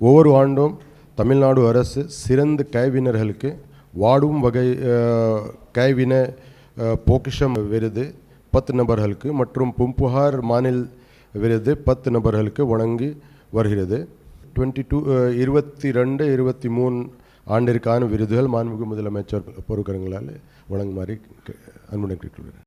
ஒவ்வொரு ஆண்டும் தமிழ்நாடு அரசு சிறந்த கைவினர்களுக்கு வாடும் வகை கைவின பொக்கிஷம் விருது பத்து நபர்களுக்கு மற்றும் பும்புகார் மாநில விருது பத்து நபர்களுக்கு வழங்கி வருகிறது. டுவெண்ட்டி டூ இருபத்தி ரெண்டு இருபத்தி மூணு ஆண்டிற்கான விருதுகள் மாண்புமிகு முதலமைச்சர் பொறுக்கரங்களால் வழங்குமாறு அன்புடன் கேட்டுள்ளேன்